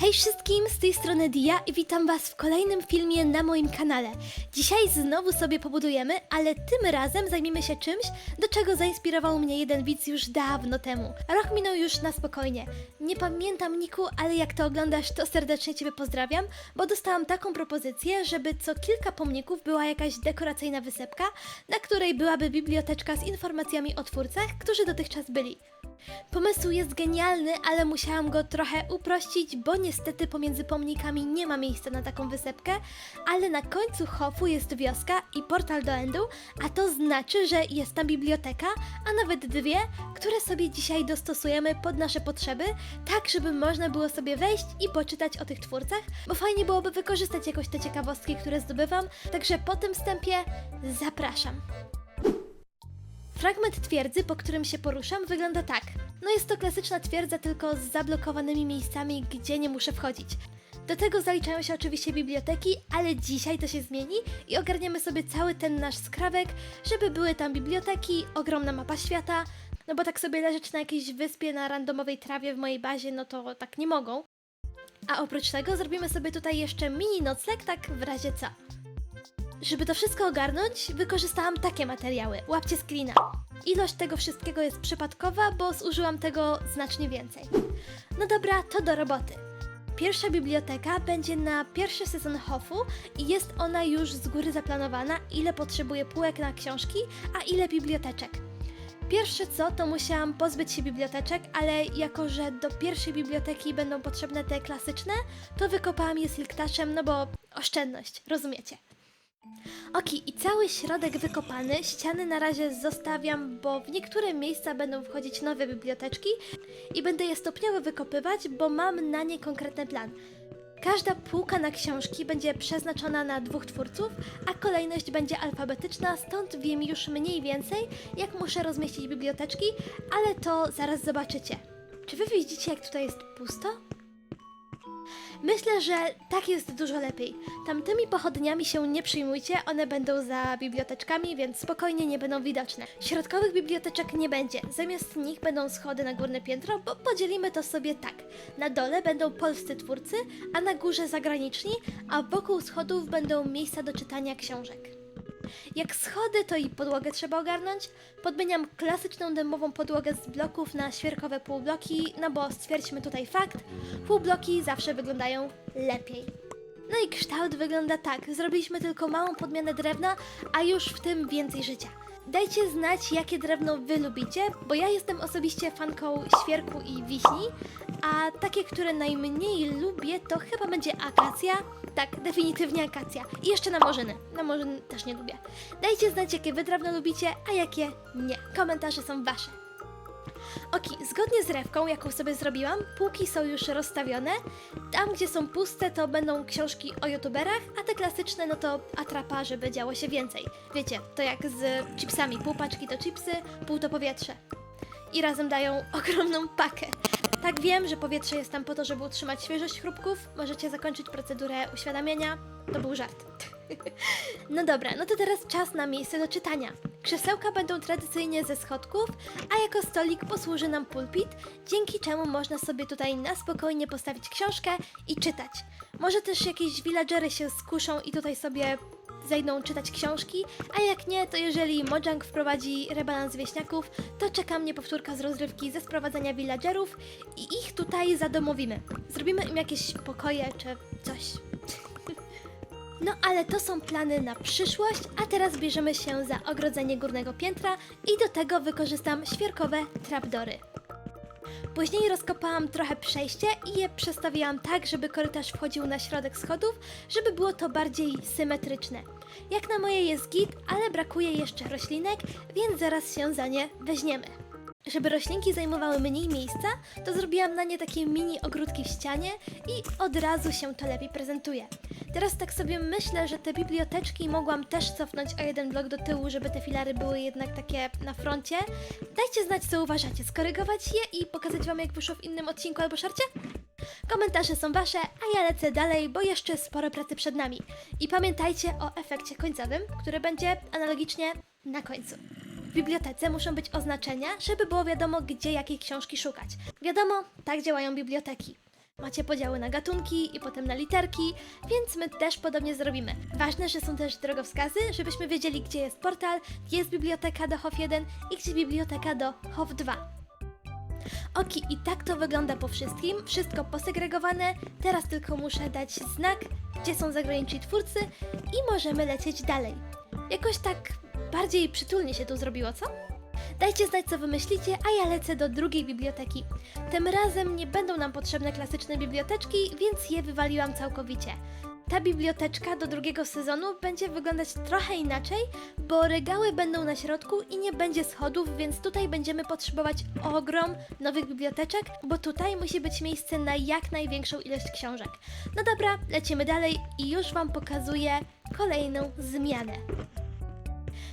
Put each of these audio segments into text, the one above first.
Hej wszystkim, z tej strony Dia i witam was w kolejnym filmie na moim kanale. Dzisiaj znowu sobie pobudujemy, ale tym razem zajmiemy się czymś, do czego zainspirował mnie jeden widz już dawno temu. Rok minął już na spokojnie. Nie pamiętam Niku, ale jak to oglądasz, to serdecznie ciebie pozdrawiam, bo dostałam taką propozycję, żeby co kilka pomników była jakaś dekoracyjna wysepka, na której byłaby biblioteczka z informacjami o twórcach, którzy dotychczas byli. Pomysł jest genialny, ale musiałam go trochę uprościć, bo niestety pomiędzy pomnikami nie ma miejsca na taką wysepkę, ale na końcu Hofu jest wioska i portal do Endu, a to znaczy, że jest tam biblioteka, a nawet dwie, które sobie dzisiaj dostosujemy pod nasze potrzeby, tak żeby można było sobie wejść i poczytać o tych twórcach, bo fajnie byłoby wykorzystać jakoś te ciekawostki, które zdobywam, także po tym wstępie zapraszam. Fragment twierdzy, po którym się poruszam, wygląda tak. No jest to klasyczna twierdza, tylko z zablokowanymi miejscami, gdzie nie muszę wchodzić. Do tego zaliczają się oczywiście biblioteki, ale dzisiaj to się zmieni i ogarniemy sobie cały ten nasz skrawek, żeby były tam biblioteki, ogromna mapa świata, no bo tak sobie leżeć na jakiejś wyspie na randomowej trawie w mojej bazie, no to tak nie mogą. A oprócz tego zrobimy sobie tutaj jeszcze mini nocleg, tak w razie co. Żeby to wszystko ogarnąć, wykorzystałam takie materiały. Łapcie screena. Ilość tego wszystkiego jest przypadkowa, bo zużyłam tego znacznie więcej. No dobra, to do roboty. Pierwsza biblioteka będzie na pierwszy sezon Hofu i jest ona już z góry zaplanowana, ile potrzebuje półek na książki, a ile biblioteczek. Pierwsze co, to musiałam pozbyć się biblioteczek, ale jako, że do pierwszej biblioteki będą potrzebne te klasyczne, to wykopałam je silktaszem, no bo oszczędność, rozumiecie. Oki, i cały środek wykopany, ściany na razie zostawiam, bo w niektóre miejsca będą wchodzić nowe biblioteczki i będę je stopniowo wykopywać, bo mam na nie konkretny plan. Każda półka na książki będzie przeznaczona na dwóch twórców, a kolejność będzie alfabetyczna, stąd wiem już mniej więcej, jak muszę rozmieścić biblioteczki, ale to zaraz zobaczycie. Czy wy widzicie, jak tutaj jest pusto? Myślę, że tak jest dużo lepiej. Tamtymi pochodniami się nie przyjmujcie, one będą za biblioteczkami, więc spokojnie nie będą widoczne. Środkowych biblioteczek nie będzie, zamiast nich będą schody na górne piętro, bo podzielimy to sobie tak. Na dole będą polscy twórcy, a na górze zagraniczni, a wokół schodów będą miejsca do czytania książek. Jak schody, to i podłogę trzeba ogarnąć. Podmieniam klasyczną dębową podłogę z bloków na świerkowe półbloki, no bo stwierdźmy tutaj fakt, półbloki zawsze wyglądają lepiej. No i kształt wygląda tak. Zrobiliśmy tylko małą podmianę drewna, a już w tym więcej życia. Dajcie znać, jakie drewno wy lubicie, bo ja jestem osobiście fanką świerku i wiśni, a takie, które najmniej lubię, to chyba będzie akacja. Tak, definitywnie akacja. I jeszcze namorzyny. Namorzyny też nie lubię. Dajcie znać, jakie wy drewno lubicie, a jakie nie. Komentarze są wasze. Oki, zgodnie z rewką, jaką sobie zrobiłam, półki są już rozstawione. Tam, gdzie są puste, to będą książki o youtuberach, a te klasyczne, no to atrapa, żeby działo się więcej. Wiecie, to jak z chipsami. Pół paczki to chipsy, pół to powietrze. I razem dają ogromną pakę. Tak wiem, że powietrze jest tam po to, żeby utrzymać świeżość chrupków. Możecie zakończyć procedurę uświadamiania. To był żart. No dobra, no to teraz czas na miejsce do czytania. Krzesełka będą tradycyjnie ze schodków, a jako stolik posłuży nam pulpit, dzięki czemu można sobie tutaj na spokojnie postawić książkę i czytać. Może też jakieś villagery się skuszą i tutaj sobie zejdą czytać książki, a jak nie, to jeżeli Mojang wprowadzi rebalans wieśniaków, to czeka mnie powtórka z rozrywki ze sprowadzania villagerów i ich tutaj zadomowimy. Zrobimy im jakieś pokoje czy coś. No ale to są plany na przyszłość, a teraz bierzemy się za ogrodzenie górnego piętra i do tego wykorzystam świerkowe trapdory. Później rozkopałam trochę przejście i je przestawiłam tak, żeby korytarz wchodził na środek schodów, żeby było to bardziej symetryczne. Jak na moje jest git, ale brakuje jeszcze roślinek, więc zaraz się za nie weźmiemy. Żeby roślinki zajmowały mniej miejsca, to zrobiłam na nie takie mini ogródki w ścianie i od razu się to lepiej prezentuje. Teraz tak sobie myślę, że te biblioteczki mogłam też cofnąć o jeden blok do tyłu, żeby te filary były jednak takie na froncie. Dajcie znać, co uważacie, skorygować je i pokazać wam, jak wyszło w innym odcinku albo szarcie? Komentarze są wasze, a ja lecę dalej, bo jeszcze sporo pracy przed nami. I pamiętajcie o efekcie końcowym, który będzie analogicznie na końcu. W bibliotece muszą być oznaczenia, żeby było wiadomo, gdzie jakiej książki szukać. Wiadomo, tak działają biblioteki. Macie podziały na gatunki i potem na literki, więc my też podobnie zrobimy. Ważne, że są też drogowskazy, żebyśmy wiedzieli, gdzie jest portal, gdzie jest biblioteka do HOF 1 i gdzie biblioteka do HOF 2. Oki, i tak to wygląda po wszystkim. Wszystko posegregowane. Teraz tylko muszę dać znak, gdzie są zagraniczni twórcy i możemy lecieć dalej. Jakoś tak bardziej przytulnie się tu zrobiło, co? Dajcie znać, co wymyślicie, a ja lecę do drugiej biblioteki. Tym razem nie będą nam potrzebne klasyczne biblioteczki, więc je wywaliłam całkowicie. Ta biblioteczka do drugiego sezonu będzie wyglądać trochę inaczej, bo regały będą na środku i nie będzie schodów, więc tutaj będziemy potrzebować ogrom nowych biblioteczek, bo tutaj musi być miejsce na jak największą ilość książek. No dobra, lecimy dalej i już Wam pokazuję kolejną zmianę.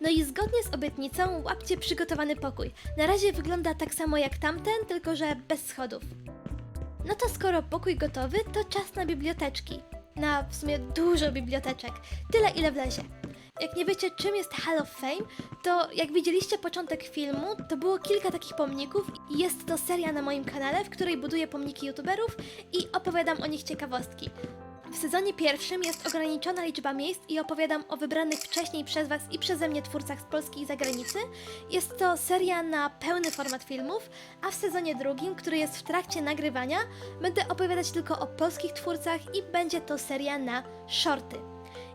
No i zgodnie z obietnicą łapcie przygotowany pokój. Na razie wygląda tak samo jak tamten, tylko że bez schodów. No to skoro pokój gotowy, to czas na biblioteczki. Na w sumie dużo biblioteczek. Tyle ile wlezie. Jak nie wiecie czym jest Hall of Fame, to jak widzieliście początek filmu, to było kilka takich pomników i jest to seria na moim kanale, w której buduję pomniki youtuberów i opowiadam o nich ciekawostki. W sezonie pierwszym jest ograniczona liczba miejsc i opowiadam o wybranych wcześniej przez Was i przeze mnie twórcach z Polski i zagranicy. Jest to seria na pełny format filmów, a w sezonie drugim, który jest w trakcie nagrywania, będę opowiadać tylko o polskich twórcach i będzie to seria na shorty.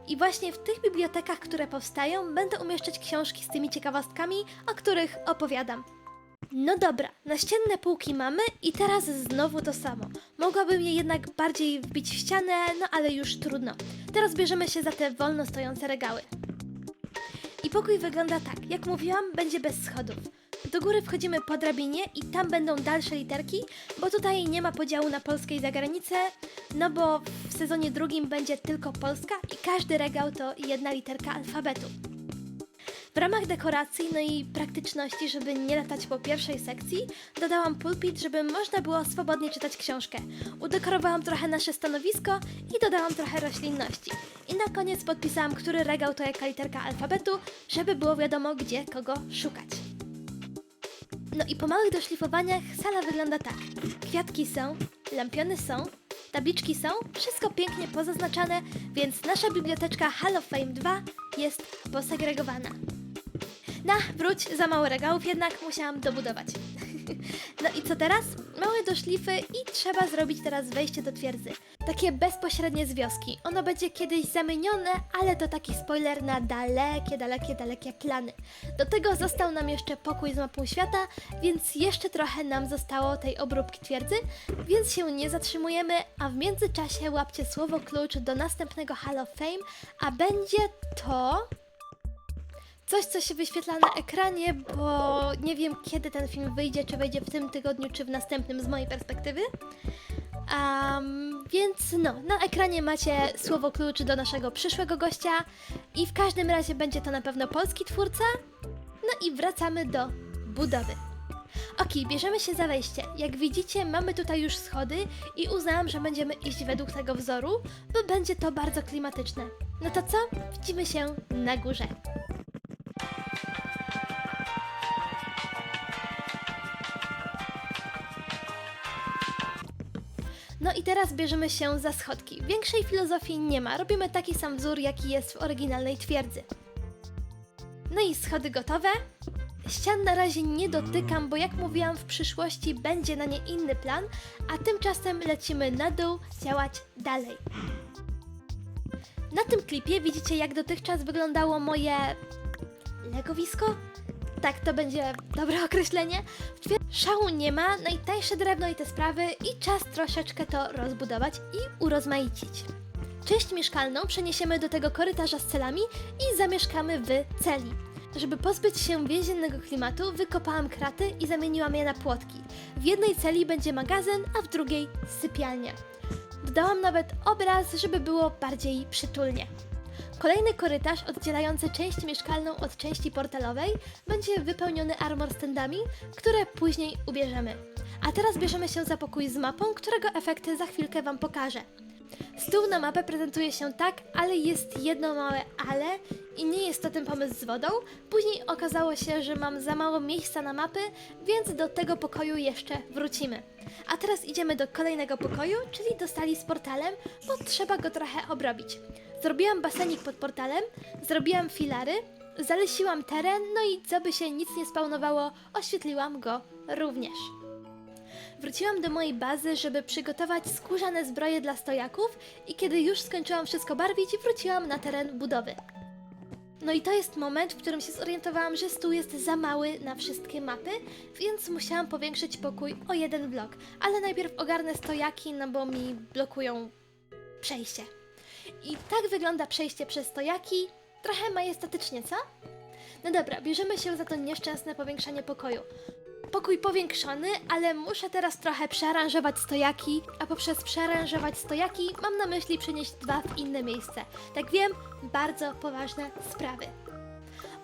I właśnie w tych bibliotekach, które powstają, będę umieszczać książki z tymi ciekawostkami, o których opowiadam. No dobra, naścienne półki mamy i teraz znowu to samo. Mogłabym je jednak bardziej wbić w ścianę, no ale już trudno. Teraz bierzemy się za te wolno stojące regały. I pokój wygląda tak, jak mówiłam, będzie bez schodów. Do góry wchodzimy po drabinie i tam będą dalsze literki, bo tutaj nie ma podziału na Polskę i zagranicę, no bo w sezonie drugim będzie tylko Polska i każdy regał to jedna literka alfabetu. W ramach dekoracji, no i praktyczności, żeby nie latać po pierwszej sekcji, dodałam pulpit, żeby można było swobodnie czytać książkę. Udekorowałam trochę nasze stanowisko i dodałam trochę roślinności. I na koniec podpisałam, który regał to jaka literka alfabetu, żeby było wiadomo, gdzie kogo szukać. No i po małych doszlifowaniach sala wygląda tak. Kwiatki są, lampiony są, tabliczki są, wszystko pięknie pozaznaczane, więc nasza biblioteczka Hall of Fame 2 jest posegregowana. Na, wróć, za mało regałów jednak musiałam dobudować. No i co teraz? Małe doszlify i trzeba zrobić teraz wejście do twierdzy. Takie bezpośrednie z wioski. Ono będzie kiedyś zamienione, ale to taki spoiler na dalekie, dalekie, dalekie plany. Do tego został nam jeszcze pokój z mapą świata, więc jeszcze trochę nam zostało tej obróbki twierdzy, więc się nie zatrzymujemy, a w międzyczasie łapcie słowo klucz do następnego Hall of Fame, a będzie to coś, co się wyświetla na ekranie, bo nie wiem kiedy ten film wyjdzie, czy wyjdzie w tym tygodniu, czy w następnym z mojej perspektywy. Um, więc no, na ekranie macie słowo klucz do naszego przyszłego gościa i w każdym razie będzie to na pewno polski twórca. No i wracamy do budowy. Ok, bierzemy się za wejście. Jak widzicie, mamy tutaj już schody i uznałam, że będziemy iść według tego wzoru, bo będzie to bardzo klimatyczne. No to co? Widzimy się na górze. I teraz bierzemy się za schodki. Większej filozofii nie ma, robimy taki sam wzór, jaki jest w oryginalnej twierdzy. No i schody gotowe. Ścian na razie nie dotykam, bo jak mówiłam, w przyszłości będzie na nie inny plan, a tymczasem lecimy na dół, działać dalej. Na tym klipie widzicie, jak dotychczas wyglądało moje legowisko? Tak, to będzie dobre określenie. Szału nie ma, najtańsze drewno i te sprawy i czas troszeczkę to rozbudować i urozmaicić. Część mieszkalną przeniesiemy do tego korytarza z celami i zamieszkamy w celi. Żeby pozbyć się więziennego klimatu, wykopałam kraty i zamieniłam je na płotki. W jednej celi będzie magazyn, a w drugiej sypialnia. Dodałam nawet obraz, żeby było bardziej przytulnie. Kolejny korytarz oddzielający część mieszkalną od części portalowej będzie wypełniony armor standami, które później ubierzemy. A teraz bierzemy się za pokój z mapą, którego efekty za chwilkę Wam pokażę. Stół na mapę prezentuje się tak, ale jest jedno małe ale i nie jest to ten pomysł z wodą. Później okazało się, że mam za mało miejsca na mapy, więc do tego pokoju jeszcze wrócimy. A teraz idziemy do kolejnego pokoju, czyli do sali z portalem, bo trzeba go trochę obrobić. Zrobiłam basenik pod portalem, zrobiłam filary, zalesiłam teren, no i co by się nic nie spawnowało, oświetliłam go również. Wróciłam do mojej bazy, żeby przygotować skórzane zbroje dla stojaków i kiedy już skończyłam wszystko barwić, wróciłam na teren budowy. No i to jest moment, w którym się zorientowałam, że stół jest za mały na wszystkie mapy, więc musiałam powiększyć pokój o jeden blok. Ale najpierw ogarnę stojaki, no bo mi blokują przejście. I tak wygląda przejście przez stojaki. Trochę majestatycznie, co? No dobra, bierzemy się za to nieszczęsne powiększanie pokoju. Pokój powiększony, ale muszę teraz trochę przearanżować stojaki, a poprzez przearanżować stojaki mam na myśli przenieść dwa w inne miejsce. Tak wiem, bardzo poważne sprawy.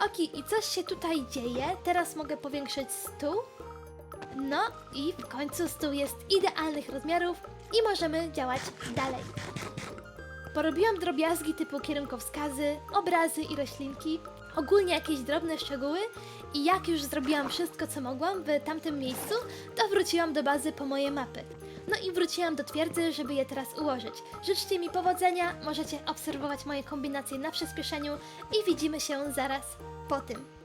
Oki, i coś się tutaj dzieje. Teraz mogę powiększyć stół. No i w końcu stół jest idealnych rozmiarów i możemy działać dalej. Porobiłam drobiazgi typu kierunkowskazy, obrazy i roślinki, ogólnie jakieś drobne szczegóły i jak już zrobiłam wszystko co mogłam w tamtym miejscu, to wróciłam do bazy po moje mapy. No i wróciłam do twierdzy, żeby je teraz ułożyć. Życzcie mi powodzenia, możecie obserwować moje kombinacje na przyspieszeniu i widzimy się zaraz po tym.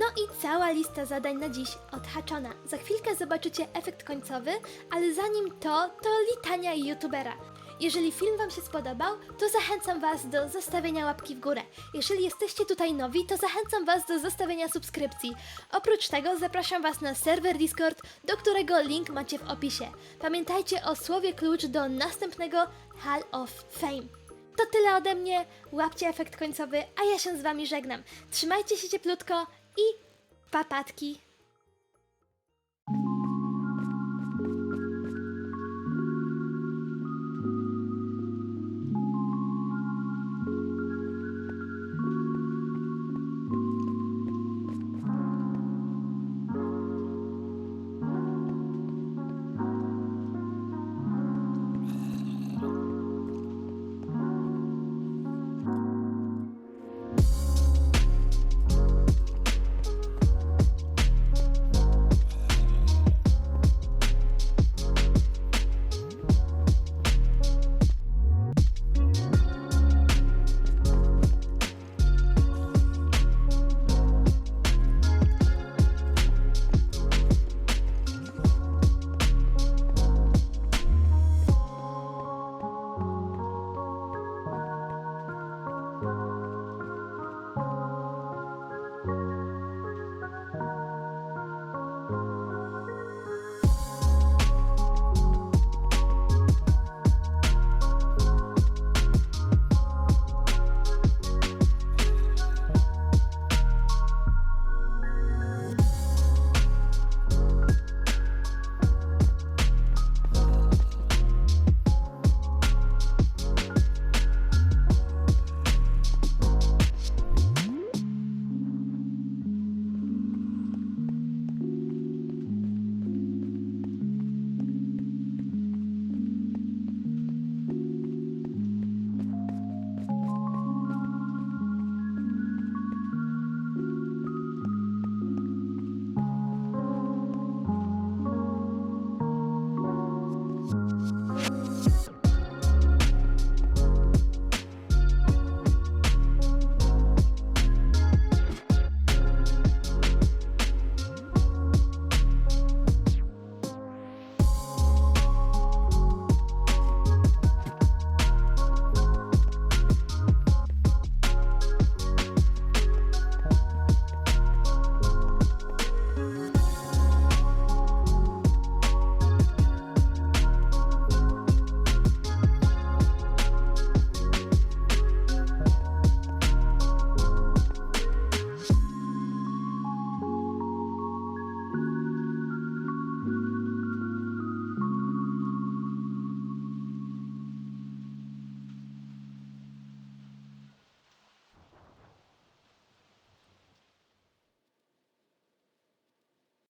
No i cała lista zadań na dziś odhaczona. Za chwilkę zobaczycie efekt końcowy, ale zanim to, to litania youtubera. Jeżeli film Wam się spodobał, to zachęcam Was do zostawienia łapki w górę. Jeżeli jesteście tutaj nowi, to zachęcam Was do zostawienia subskrypcji. Oprócz tego zapraszam Was na serwer Discord, do którego link macie w opisie. Pamiętajcie o słowie klucz do następnego Hall of Fame. To tyle ode mnie, łapcie efekt końcowy, a ja się z Wami żegnam. Trzymajcie się cieplutko i papatki.